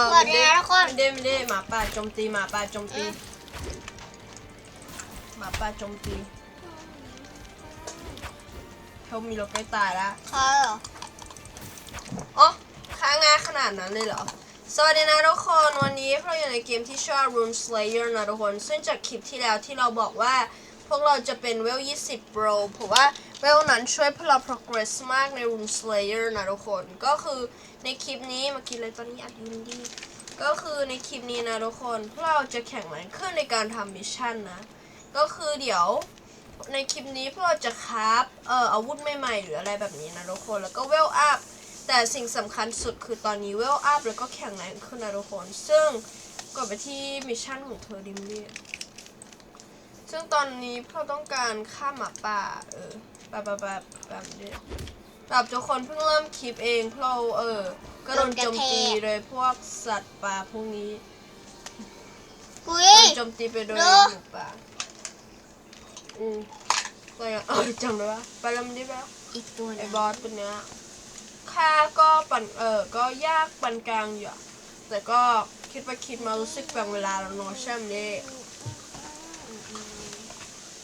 อสวัสดีนะทุกคน ไม่ได้ไม่ได้หมาป่าโจมตีหมาป่าโจมตีอืมหมาป่าโจมตีเขามีเราใกล้ตายแล้วเขาเหรออ๋อค้างงานขนาดนั้นเลยเหรอ สวัสดีนะทุกคนวันนี้พวกเราอยู่ในเกมที่ชื่อว่า Rune Slayer นะทุกคน ซึ่งจากคลิปที่แล้วที่เราบอกว่า พวกเราจะเป็นเวล 20 Pro เพราะว่า เวลนั้นช่วยพวกเรา progress มากใน Rune Slayer นะทุกคน ก็คือในคลิปนี้เมื่อกี้เลยตอนนี้อัดยูนดีก็คือในคลิปนี้นะทุกคนพวกเราจะแข่งแรงขึ้นในการทำมิชชั่นนะ ก็คือเดี๋ยวในคลิปนี้พวกเราจะคราฟเอ่ออาวุธใหม่ๆหรืออะไรแบบนี้นะทุกคนแล้วก็เวลอัพแต่สิ่งสำคัญสุดคือตอนนี้เวลอัพแล้วก็แข่งแรงขึ้นนะทุกคน ซึ่งกดไปที่มิชชั่นของเธอดิมลี่ซึ่งตอนนี้พวกเราต้องการฆ่าหมาป่าเออ แบบแบบแบบแบบนี้แบบทุกคนเพิ่งเริ่มคลิปเองเพราะเออ ก็โดนโจมตีโดยพวกสัตว์ป่าพวกนี้กุย โดนโจมตีไปโดยเนอะหมูป่าอืมก็ยังเออจำได้ปะไปแล้วมันได้ปะ อีกตัวหไอ้นึงบอสตัวเนี้ยค่าก็ปันเออ ก็ยากปานกลางอยู่อะแต่ก็คิดไปคิดมารู้สึกแบ่งเวลาแล้วเนาะใช่ไหมนี่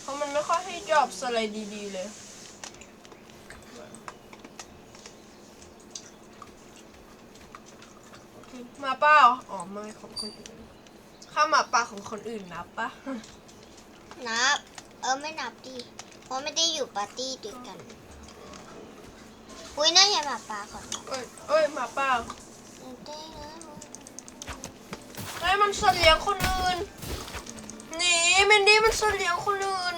เพราะมันไม่ค่อยให้จอบอะไรดีๆเลย มาเปล่าอ๋อไม่ของคนอื่นข้าหมาป่าของคนอื่นนับปะนับ เออไม่นับดิเพราะไม่ได้อยู่ปาร์ตี้ด้วยกัน อุ้ยน่าจะหมาป่าขอนับเอ้ยเอ้ยหมาป่าเฮ้ยมันสัตว์เลี้ยงคนอื่นหนีเมนดี้มันสัตว์เลี้ยงคนอื่น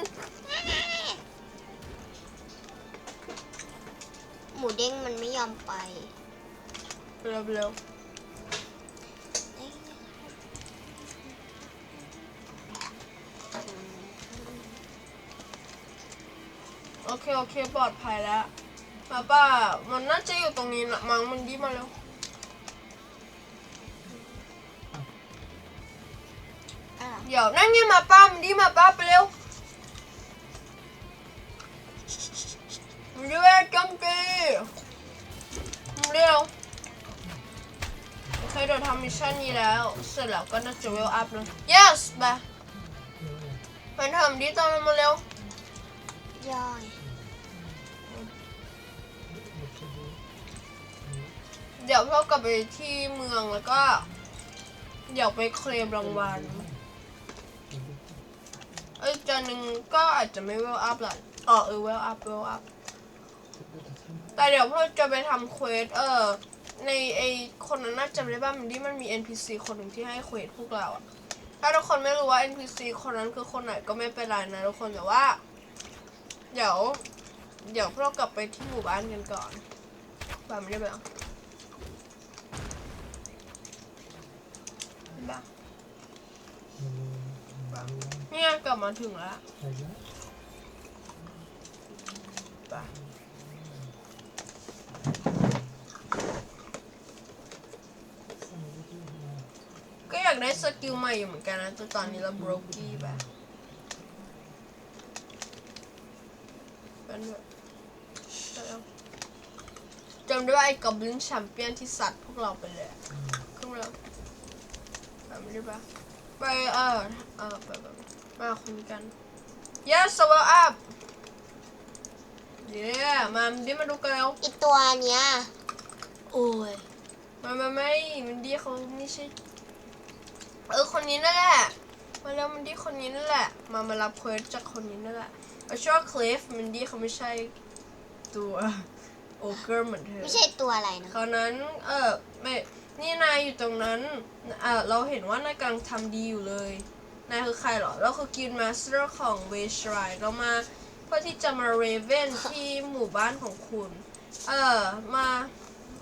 หมูเด้งมันไม่ยอมไปเร็วเเคโอเคปลอดภัยแล้วหมาป่ามันน่าจะอยู่ตรงนี้นะมั้งมันดีมาแล้วอะเดี๋ยวนั่นไงหมาป่ามันดีหมาป่าไปเร็วมันดีเว้ยจมตีมันเร็วโอเคเดี๋ยวทำมิชชั่นนี้แล้ว เสร็จแล้วก็น่าจะเวลอัพแล้ว yes ไปไปทำดีตอนนั้นมาเร็วย่อย เดี๋ยวเรากลับไปที่เมืองแล้วก็ เดี๋ยวไปเคลมรางวัลเอ้ยจานหนึ่งก็อาจจะไม่เวลอัพหรอกอ๋อเออเวลอัพเวลอัพแต่เดี๋ยวพวกเราจะไปทำเควสเออในไอคนนั้นน่าจะไม่ได้บ้างมันที่มันมี NPC คนหนึ่งที่ให้เควสพวกเราอะถ้าทุกคนไม่รู้ว่า NPC คนนั้นคือคนไหนก็ไม่เป็นไรนะทุกคนแต่ว่า เดี๋ยว เดี๋ยวพวกเรากลับไปที่หมู่บ้านกันก่อนบ้านไม่ได้ไปหรอบ้า เนี่ยกลับมาถึงแล้วไปก็อยากได้สกิลใหม่อยู่เหมือนกันนะแต่ตอนนี้เราบรกกี้ไปเป็นแบบจำได้ว่าไอ้กอบลินแชมเปี้ยนที่สัตว์พวกเราไปเลยอะขึ้นมาแล้วแบบไม่ได้ปะ ไปเออเออไปแบบมาคุยกัน yes so well up yeah มาดิมาดูกันแล้วอีกตัวเนี้ยโอ้ยมามาไม่มันดีเขาไม่ใช่เออคนนี้นั่นแหละมาแล้วมันดีคนนี้นั่นแหละ มามารับเควสจากคนนี้นั่นแหละเอาชื่อว่าคลิฟมันดีเขาไม่ใช่ตัวโอเกอร์เหมือนเธอไม่ใช่ตัวอะไรนะคราวนั้นเออไม่ นี่นายอยู่ตรงนั้นเออเราเห็นว่านายกำลังทำดีอยู่เลย นายคือใครเหรอ เราคือกินมาสเตอร์ของเวชไรเรามาเพื่อที่จะมาเรเวนที่หมู่บ้านของคุณ เออมา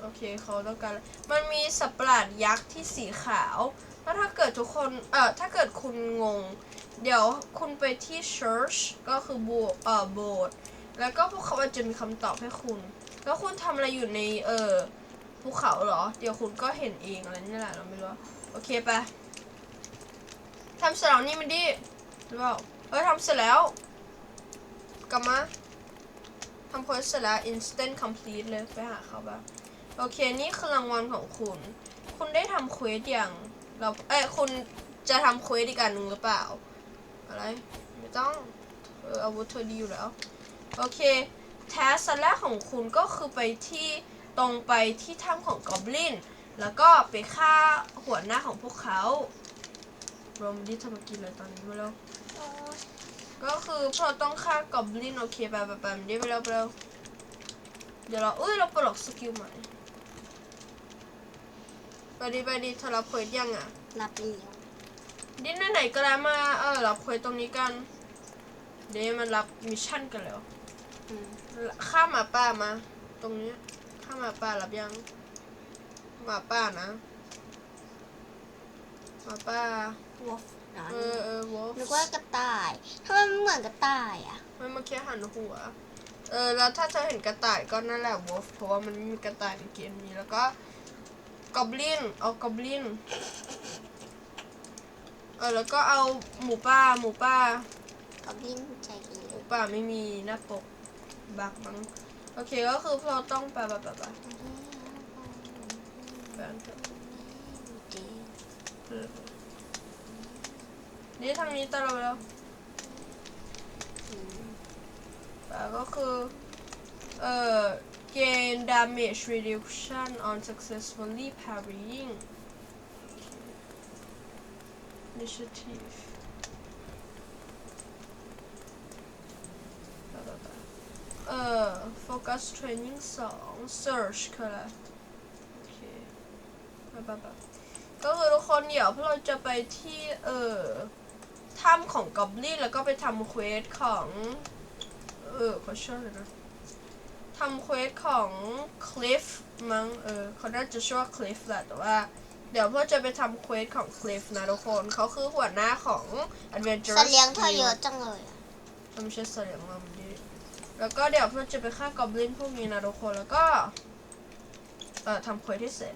โอเคเขาต้องการอะไรมันมีสัตว์ประหลาดยักษ์ที่สีขาว แล้วถ้าเกิดทุกคน เอ่อถ้าเกิดคุณงง เดี๋ยวคุณไปที่ church ก็คือโบเออโบสถ์แล้วก็พวกเขาจะมีคำตอบให้คุณ แล้วคุณทำอะไรอยู่ใน เออ ภูเขาเหรอ เดี๋ยวคุณก็เห็นเองอะไรนี่แหละเราไม่รู้ โอเคไปทำเสร็จแล้วนี่มันดิหรือเปล่าเออทำเสร็จแล้ว กลับมาทำโพสเสร็จแล้ว instant complete เลยไปหาเขาบ้างโอเค นี่คือรางวัลของคุณ คุณได้ทำเควสอย่างเราเอ้ยคุณจะทำเควสอีกอันหนึ่งหรือเปล่า อะไร ไม่ต้องเอออาวุธเธอดีอยู่แล้ว โอเค แทสแรกของคุณก็คือไปที่ ตรงไปที่ถ้ำของกอบลิน แล้วก็ไปฆ่าหัวหน้าของพวกเขารวมดิทำมากินเลยตอนนี้มาแล้วโอ้ยก็คือพอเราต้องฆ่ากอบลินโอเคไปไปไปมันได้ไปแล้วไปแล้วเดี๋ยวเราเอ้ยเราปลดล็อกสกิลใหม่ไปดีไปดีเธอรับเควสยังอะรับเลี้ยวดินไหนๆก็แล้วมาเออรับเควสตรงนี้กัน เดี๋ยวมันรับมิชชั่นกันแล้วอืมข้ามหมาป่ามา ตรงนี้ ข้ามหมาป่ารับยังหมาป่านะหมาป่าวอฟนะเออเออวอลนึกว่ากระต่ายทำไมมันเหมือนกระต่ายอะไม่เมื่อกี้หันหัว เออแล้วถ้าเธอเห็นกระต่ายก็นั่นแหละวอลเพราะว่ามันไม่มีกระต่ายในเกมนี้แล้วก็กอบลินเอากอบลินเออแล้วก็เอาหมูป่าหมูป่ากับลิ้นใจดีหมูป่าไม่มีหน้าปกบักบังโอเคก็คือเราต้องไปไปไปไปไปอันเถอะเออนี่ทางนี้ตามเราไปแล้วแต่ก็คือเอ่อ gain damage reduction on successfully parrying initiative เอ่อ focus training สอง search คืออะไรโอเคไปไปไปก็คือทุกคนเดี๋ยวพวกเราจะไปที่เอ่อถ้ำของกอบลินแล้วก็ไปทำเควสของ เออขอช่วยหน่อยนะทำเควสของคลิฟมั้งเออเขาน่าจะชื่อว่าคลิฟแหละแต่ว่า เดี๋ยวพ่อจะไปทำเควสของคลิฟนะทุกคนเขาคือหัวหน้าของ Adventurous สัตว์เลี้ยงเธอ Team เยอะจังเลยอะมันไม่ใช่สัตว์เลี้ยงมันดี แล้วก็เดี๋ยวเพื่อจะไปฆ่ากอบลินพวกนี้นะทุกคน แล้วก็เอ่อทำเควสที่เสร็จ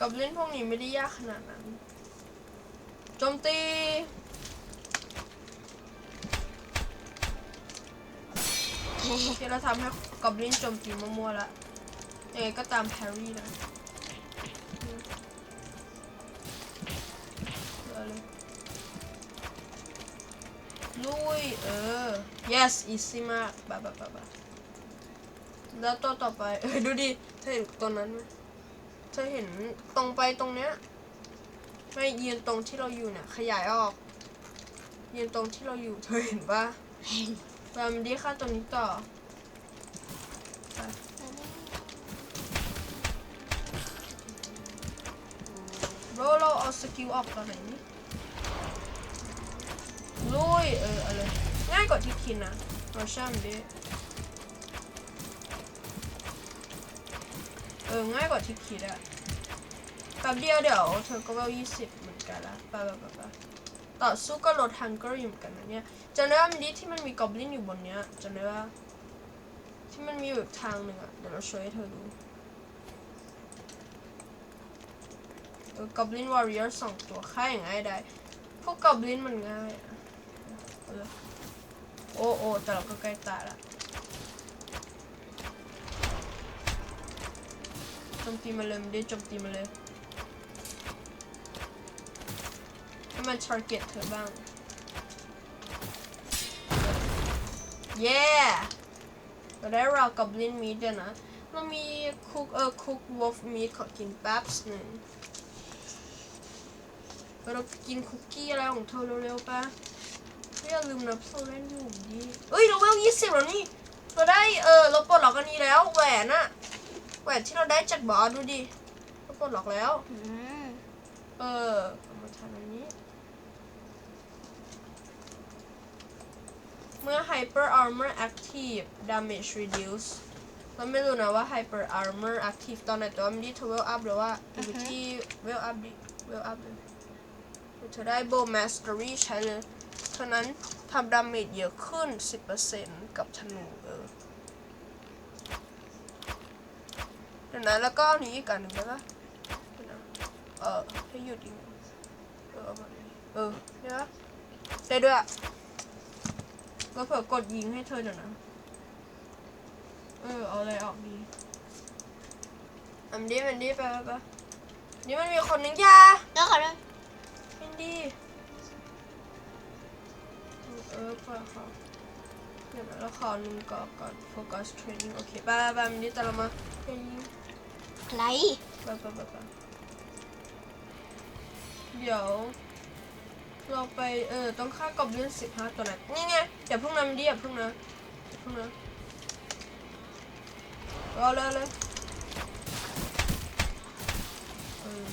กอบลินพวกนี้ไม่ได้ยากขนาดนั้น โจมตีที่เราทำให้กอบลินโจมตีมั่วๆละยังไงก็ตามแพรรี่นะเลย ลุย เออ yes easy มากบะบะบะบะแล้วตัวต่อไป เออดูดิเธอเห็นตัวนั้นไหมเธอเห็นตรงไปตรงเนี้ย ไม่ยืนตรงที่เราอยู่เนี่ยขยายออก ยืนตรงที่เราอยู่ เธอเห็นปะเห็นตามดีค่าตัวนี้ต่อไปโรเราเอาสกิลออกตอนไหนนี่ ลุย เออเอาเลยง่ายกว่าที่คิดนะเราช่างดิเออ ง่ายกว่าที่คิดอะแป๊บเดียวเดี๋ยวเธอก็เวลยี่สิบเหมือนกันละไปไปไปไปต่อสู้ก็ลดฮังเกอร์อยู่เหมือนกันนะเนี่ยจำได้ว่ามันดีที่มันมีกอบลินอยู่บนเนี้ยจำได้ว่าที่มันมีอยู่ทางหนึ่งอะเดี๋ยวเราช่วยให้เธอดูกอบลินวอริเออร์สองตัวฆ่าอย่างง่ายได้ พวกกอบลินมันง่ายอะ เอโอ้โอ้แต่เราก็ใกล้ตายละจมตีมาเลยมันได้จมตีมาเลยให้มัน target เธอบ้าง เย้เราได้เรากับลินมีดด้วยนะ เรามีคุกเออคุกวอลฟ์มีดขอกินแป๊บหนึ่งเรากินคุกกี้อะไรของเธอเร็วๆปะไม่ อย่าลืมนะเราเล่นอยู่ดีเอ้ยเราเวลยี่สิบแล้วนี่ เราได้เออเราปลดล็อกอันนี้แล้วแหวนอะแหวนที่เราได้จากบอสดูดิเราปลดล็อกแล้ว อืมเออเอามาทำอันนี้ เมื่อ Hyper Armor Active Damage Reduce เราไม่รู้นะว่า Hyper Armor Active ตอนไหนแต่ว่ามันที่ Level Up หรือว่าอยู่ที่ Level Up ดิ Level Up เลยเธอได้ Bow Mastery ใช้เลย เท่านั้นทำดาเมจเยอะขึ้น 10%กับธนูเออเดี๋ยวนะแล้วก็อันนี้อีกอันหนึ่งได้ปะเดี๋ยวนะเออให้หยุดอีกหนึ่งเออเอามาเลยเออได้ปะได้ด้วยอะก็เผื่อกดยิงให้เธอเดี๋ยวนะ เออ เอาอะไรออกดีอันดี้อันดี้ไปไปไปนี่มันมีคนหนึ่งอยาแล้วขอโทษอันดี้ เออพอเขาเดี๋ยวเราขอหนึ่งก่อนก่อนโฟกัสเทรนนิ่งโอเคไปไปไปอันดี้แต่เรามาเทรนนิ่งอะไรไปไปไปไปเดี๋ยว เราไปเออต้องฆ่ากอบลินสิบห้าตัวนั้นนี่ไงอย่าเพิ่งนำดิอย่าเพิ่งนะเพิ่งนะรอเลยเลย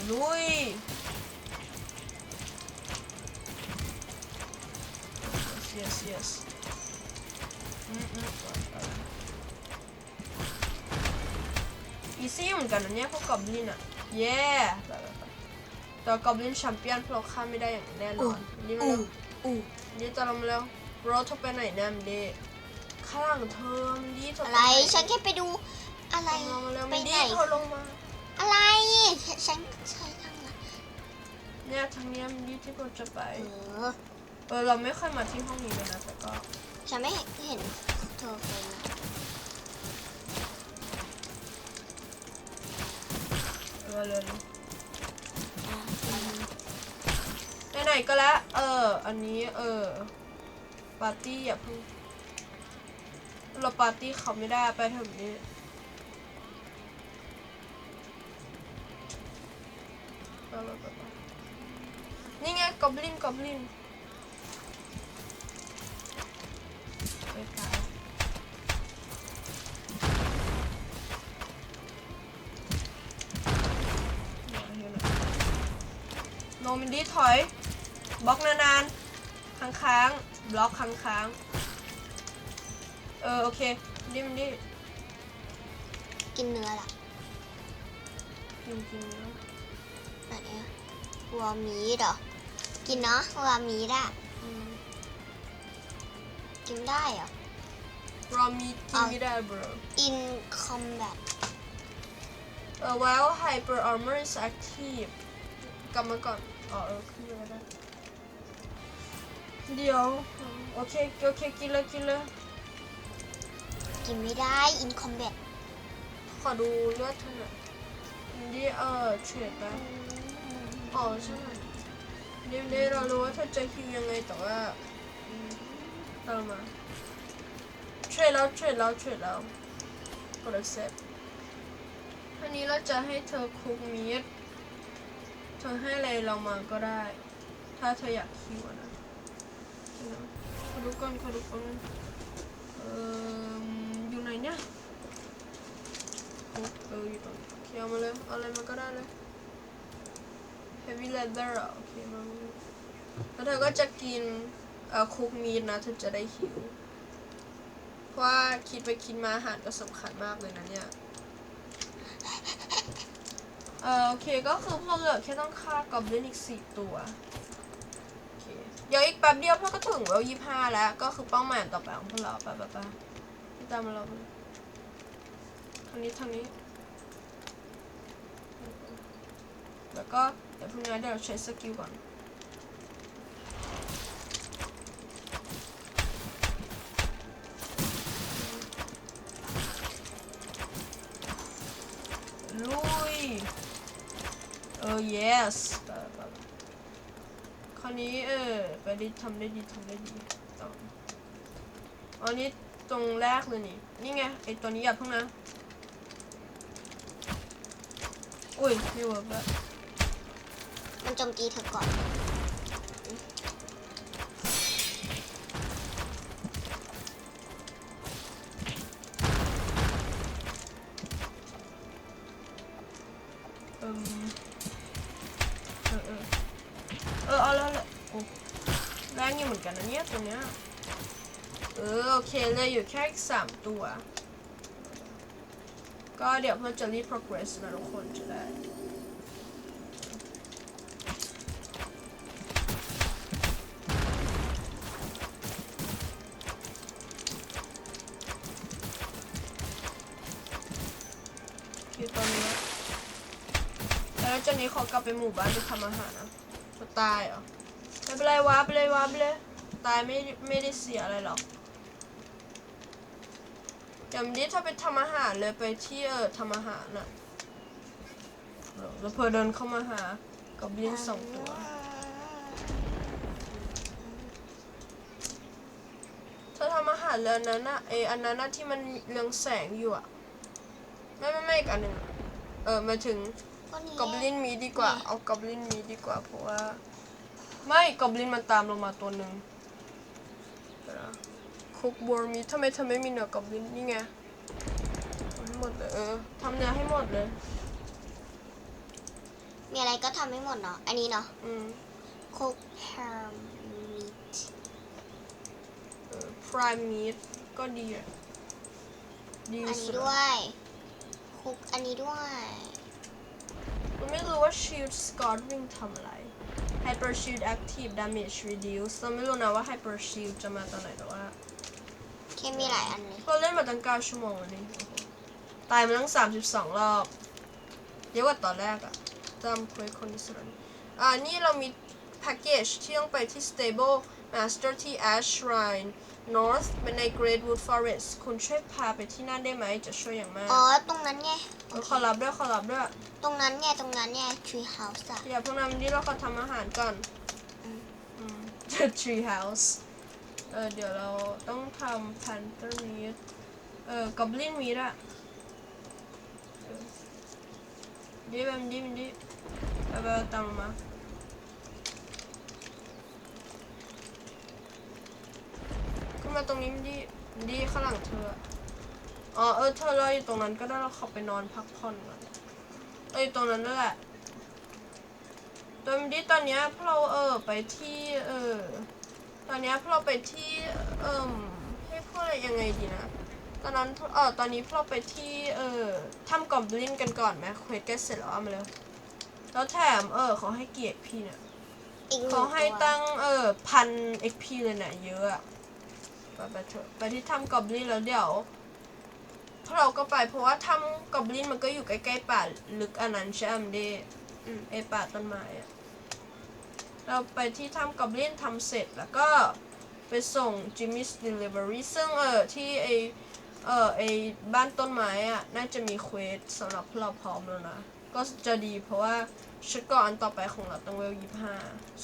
ลุย yes yes yes อืมอืมอีซี่เหมือนกันนะเนี่ยพวกกอบลินอะเย้ไปไปไปแต่กอบลินแชมเปี้ยนเราฆ่าไม่ได้อย่างแน่นอนนี่มันอู้อู้นี่ตามมาแล้วรถเธอไปไหนเนี่ยมันดีข้างหลังเธอมันดีเธออะปไรหนฉันแค่ไปดูอะไรลงมาแล้วไปมันไหดีนเธอลงมาอะไรฉันใช้ทางไหนเนี่ยทางเนี้ยมันดีที่เราจะไป เออเราไม่เคยมาที่ห้องนี้เลยนะแต่ก็ฉันไม่เห็นเธอเคยเออเลยไหนๆก็แล้ว เออ อันนี้เออปาร์ตี้อย่าเพิ่งเราปาร์ตี้เขาไม่ได้ไปถึงนี้นี่ไงกอบลินกอบลิน ดี๋ยวเดี๋ยวนะโนมินดี้ถอย บล็อกนานๆ ค้างๆ บล็อกค้างๆ เออ โอเคดิมดิกินเนื้อล่ะจริงๆนะไหนอะวัวมีดเหรอ กินเนาะวัวมีดอะอืม กินได้เหรอ เรามีกินไม่ได้ bro in combat เออ while hyper armor is active กลับมาก่อนอ๋อเออขึ้นมาได้เดี๋ยว โอเค โอเค กินเลยกินเลยกินไม่ได้ in combat ขอดูเลือดเธอหน่อยดิเออเฉื่อยไปอ๋อใช่เดี๋ยวเดี๋ยวเรารู้ว่าเธอจะฮิวยังไงแต่ว่า อืมตามมาช่วยแล้วช่วยแล้วช่วยแล้วกด accept ทีนี้เราจะให้เธอคุกมีดเธอให้อะไรเรามาก็ได้ ถ้าเธออยากฮิวนะนะขอดูก่อนขอดูก่อนเอ่ออยู่ไหนเนี่ยโอ้เอออยู่ตรงเคเอามาเลยเอาอะไรมาก็ได้เลย heavy leather อะโอเคมาแล้วเธอก็จะกิน เอ่อคุกมีดนะเธอจะได้หิวเพราะว่าคิดไปคิดมาอาหารก็สำคัญมากเลยนะเนี่ยเออโอเคก็คือพวกเหลือแค่ต้องฆ่ากอบลินอีกสี่ตัวโอเคเดี๋ยวอีกแป๊บเดียวพวกก็ถึงเวลยี่ห้าแล้ว ก็คือเป้าหมายต่อไปของพวกเราไปไปไปที่ตามมาเราทางนี้ทางนี้ แล้วก็เดี๋ยวพรุ่งนี้เดี๋ยวเราใช้สกิลก่อน yes ไปไปไปคราวนี้เออไปได้ทำได้ดีทำได้ดีต่ออันนี้ตรงแรกเลยนี่ นี่ไงไอตัวนี้อย่าเพิ่งนะ อุ้ยไม่เวิร์กแล้วมันโจมตีเธอก่อน เอิมเอ อเออเออเอาแล้วแหละโอ้แรงอยู่เหมือนกันนะเนี่ยตัวเนี้ยเออโอเคเลยอยู่แค่สามตัว ก็เดี๋ยวเพื่อจะรีบ progress นะทุกคนจะได้ ลับไปหมู่บ้านไปทำอาหารนะจะตายเหรอไม่เป็นไรวาร์ปไปเลยวาไปเลยตายไม่ไม่ได้เสียอะไรหรอกอย่างนี้ถ้าไปทำอาหารเลยไปที่เออทำอาหารน่ะแล้วเพอเดินเข้ามาหากอบลินสองตัวเธอทำอาหารแล้วนั้นอะเอออันนั้นอะที่มันเรืองแสงอยู่อะไม่ไม่ไม่อีกอันหนึ่งเออมาถึง ก็นี้กอบลินมีดีกว่านี่เอากอบลินมีดีกว่า เพราะว่า ไม่กอบลินมันตามลงมาตัวหนึ่งคุกบัวมีทำไมเธอไม่มีเนื้อกอบลินนี่ไงทำให้หมดเลยเออทำเนื้อให้หมดเลย มีอะไรก็ทำไม่หมดเนาะ อันนี้เนาะอืมคุกแฮมมิทเออ prime meat ก็ดีอะดีอันสุนี้ดด้วยคุกอันนี้ด้วยเรา ไม่รู้ว่า shield scarring ทำอะไร hyper shield active damage reduce เราไม่รู้นะว่า hyper shield จะมาตอนไหนแต่ว่าเคมีหลายอันเลยเราเล่นมาตั้ง9ชั่วโมงแล้วนี่โอ้โหตายมาตั้ง32รอบเยอะกว่าตอนแรกอะจำคุยคนที่สุดแล้วนี่อ่านี่เรามีแพ็กเกจที่ต้องไปที่ stable master ที่ ash shrine north เป็นใน great wood forest คุณช่วยพาไปที่นั่นได้ไหมจะช่วยอย่างมากอ๋อ ตรงนั้นไงเออขอรับด้วยขอรับด้วยตรงนั้นไงตรงนั้นไง tree house อะอย่าเพิ่งนำนี้เราขอทำอาหารก่อนอืมอืม The tree house เออเดี๋ยวเราต้องทำ panther meat เออ goblin meat อะเออดิแบบดิบดิไปไปตามลงมา ขึ้นมาตรงนี้มันดิมันดิข้างหลังเธออะอ๋อเออเธอรออยู่ตรงนั้นก็ได้เราขอไปนอนพักผ่อนก่อนเอออยู่ตรงนั้นนั่นแหละโดยมินดี้ตอนเนี้ยพวกเราเออไปที่เออตอนเนี้ยพวกเราไปที่เอ่มให้พูดอะไรยังไงดีนะตอนนั้นเออตอนนี้พวกเราไปที่เออถ้ำกอบลินกันก่อนไหมเควสใกล้เสร็จแล้วเอามาเลยแล้วแถมเออเขาให้เกียรติพี่เนี่ยอีกหนึ่งเขาให้ตัวตั้งเออพัน XP เลยนะเยอะอะ ไปไปเถอะไปที่ถ้ำกอบลินแล้วเดี๋ยวพวกเราก็ไปเพราะว่าถ้ำกอบลินมันก็อยู่ใกล้ๆป่าลึกอันนั้นใช่ไหมเดอืมไอป่าต้นไม้อะเราไปที่ถ้ำกอบลินทำเสร็จแล้วก็ไปส่ง Jimmy's Delivery ซึ่งเออที่ไอเออไอบ้านต้นไม้อะน่าจะมีเควสสำหรับพวกเราพร้อมแล้วนะ ก็จะดีเพราะว่าชุดเกาะอันต่อไปของเราต้องเวลยี่ห้า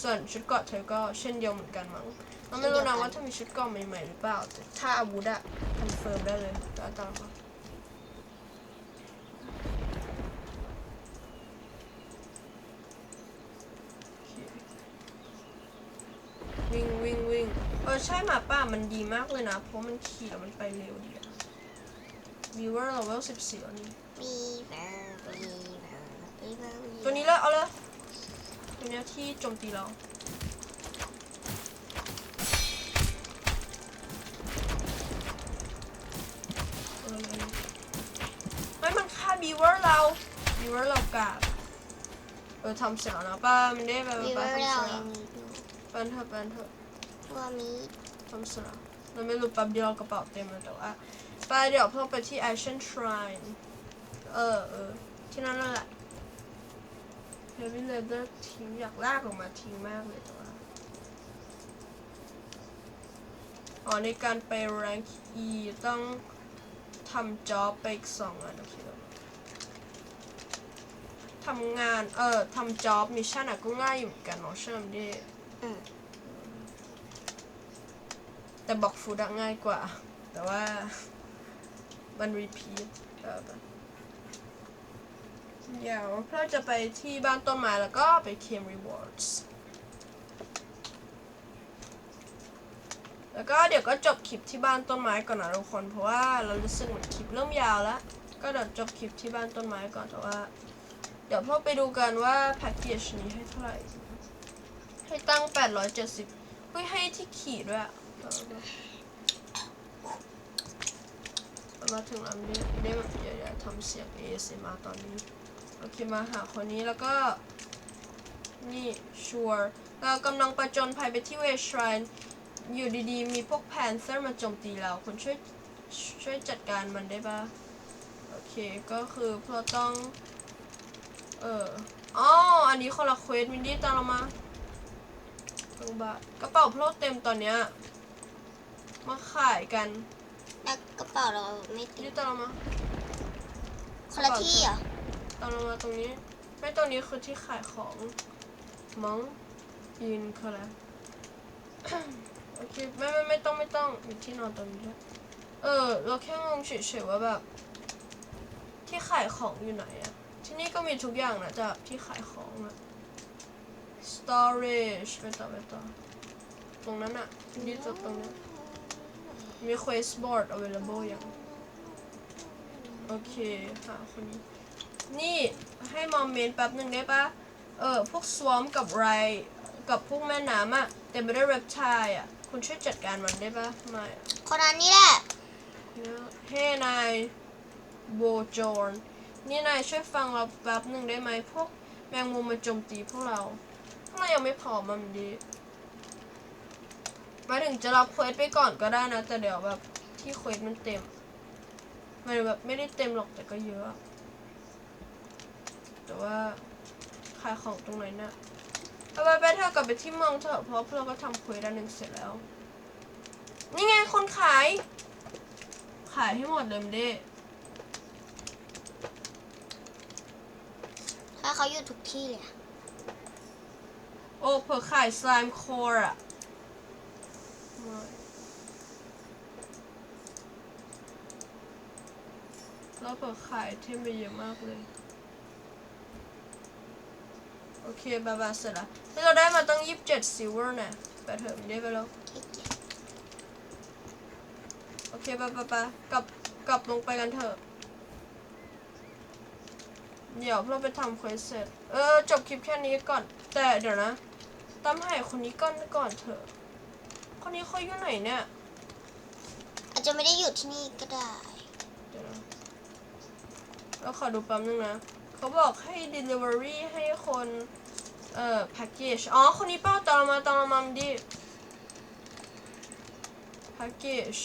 ส่วนชุดเกาะเธอก็เช่นเดียวเหมือนกันมั้ง เราไม่รู้นะว่าถ้ามีชุดเกราะใหม่ๆหรือเปล่าแต่ถ้าอาวุธอะคอนเฟิร์มได้เลยก็ตามมาวิ่งวิ่งวิ่งเออใช่หมาป่ามันดีมากเลยนะ เพราะมันขี่แล้วมันไปเร็วดีอะวีเวอร์เราเวลสิบสี่แล้วนี่บีเบอร์บีเบอร์บีเบอร์ตัวนี้เลยเอาเลยตัวเนี้ยที่โจมตีเรา เวอร์เราบีเวอร์เรากาดเออทำเสร็จแล้วนะป้ามันได้ไปบีเบป้าอร์ทำเสร็เราจแล้ยัวงมีอยู่ปันเถอะปันเถอะตัวมีทำเสร็จแล้วเราไม่รู้แป๊บเดียวกระเป๋าเต็มแล้วแต่ว่าป้าเดี๋ยวเพิ่งไปที่ Ancient Shrine เออเออที่นั่นนั่นแหละ Heavy Leather ทิ้งอยากลากออกมาทิ้งมากเลยแต่ว่าอ๋อในการไป rank E ต้องทำ job ไปอีกสองอันโอเคแล้ว ทำงาน เออทำ job mission อะก็ง่ายอยู่เหมือนกันเนาะใช่ไหมดิอืมแต่บอกฟูดอะง่ายกว่า แต่ว่ามัน repeat เออเดี๋ยวเราจะไปที่บ้านต้นไม้แล้วก็ไป claim rewards แล้วก็เดี๋ยวก็จบคลิปที่บ้านต้นไม้ก่อนนะทุกคน เพราะว่าเรารู้สึกเหมือนคลิปเริ่มยาวแล้ว ก็เดี๋ยวจบคลิปที่บ้านต้นไม้ก่อนแต่ว่า เดี๋ยวพวกไปดูกันว่าแพ็กเกจนี้ให้เท่าไหร่ ให้ตั้ง 870เฮ้ยให้ที่ขี่ด้วยอะมาถึงแล้วได้ได้แบบเดี๋ยวๆทำเสียง ASMR ตอนนี้ โอเคมาหาคนนี้แล้วก็ นี่ชัวร์เรากำลังประจนภัยไปที่เวช r ร n อยู่ดีๆ มีพวกแพนเซอร์มาโจมตีเราคุณช่วยช่วยจัดการมันได้ปะโอเค ก็คือเพราะต้อง เอออ๋ออันนี้คนละเควสมินดี้ตามเรามาตรงบาทกระเป๋าเพลเต็มตอนเนี้ย มาขายกันแล้วกระเป๋าเราไม่มินติดี้ดตามเรามา คนละที่เหรอตามเรามาตรงนี้ ไม่ตรงนี้คือที่ขายของมั้งยืนคืออะไร โอเคไม่ไม่ไม่ต้องไม่ต้องมีที่นอนตรงนี้ด้วยเออ เราแค่งงเฉยๆว่าแบบ ที่ขายของอยู่ไหนอะ ที่นี่ก็มีทุกอย่างนะจ๊ะที่ขายของอะ storage ไปต่อไปต่อ ตรงนั้นอะยืดจากตรงนั้นมี quest board available ยังโอเคหาคนนี้ นี่ให้มอมเมนแป๊บหนึ่งได้ปะเออ พวกสวอมกับไรกับพวกแม่น้ำอะเต็มไปด้วย reptile อะคุณช่วยจัดการมันได้ปะไม่อะคนนั้นนี่แหละเฮ้นายโบจอน นี่นายช่วยฟังเราแป๊บหนึ่งได้ไหมพวกแมงมุมมาโจมตีพวกเราพวกเรายังไม่พร้อมมันดีมาถึงจะรับเควสไปก่อนก็ได้นะ แต่เดี๋ยวแบบที่เควสมันเต็มมายถึงแบบไม่ได้เต็มหรอกแต่ก็เยอะ แต่ว่าขายของตรงไหนน่ะเอาไปไปเธอกลับไปที่เมืองเถอะเพราะพวกเราก็ทำเควสอันหนึ่งเสร็จแล้ว นี่ไงคนขาย ขายให้หมดเลยมนเด้ ถ้าเขาอยู่ทุกที่เลยอะโอ้เผื่อขายสไลม์คอร์อะไม่แล้วเผื่อขายเทมไปเยอะมากเลย โอเคบาบาเสร็จละที่เราได้มาตั้งยี่สิบเจ็ดซิลเวอร์นะไปเถอะมันได้ไปแล้วขี้เกียจโอเคไปไปไปกลับกลับลงไปกันเถอะ เดี๋ยวเราไปทำเควสเสร็จ เออ จบคลิปแค่นี้ก่อน แต่เดี๋ยวนะตามให้คนนี้ก่อนก่อนเถอะ คนนี้เขาอยู่ไหนเนี่ย อาจจะไม่ได้อยู่ที่นี่ก็ได้ เดี๋ยวนะเราขอดูแป๊บนึงนะ เขาบอกให้ delivery ให้คน เอ่อ package อ๋อ คนนี้เป้าตามเรามาตามเรามาดิ package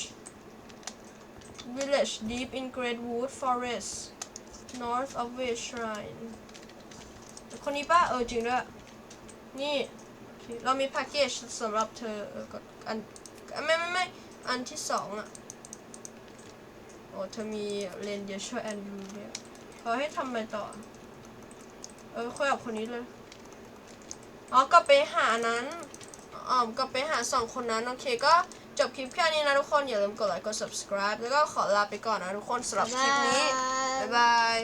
village deep in Great Wood Forest north of West Shrine คนนี้ป้าเออจริงด้วยนี่ เรามี package สำหรับเธอเออกดอันไม่ไม่ไม่อันที่สองอะโอ้เธอมีเรนเดียช่วยแอนดูเนี่ยเขาให้ทำอะไรต่อ เออคุยกับคนนี้เลยอ๋อกลับไปหานั้นอ๋อกลับไปหาสองคนนั้น โอเคก็จบคลิปแค่นี้นะทุกคน อย่าลืมกดไลค์กด subscribe แล้วก็ขอลาไปก่อนนะทุกคนสำหรับคลิปนี้ บ๊ายบาย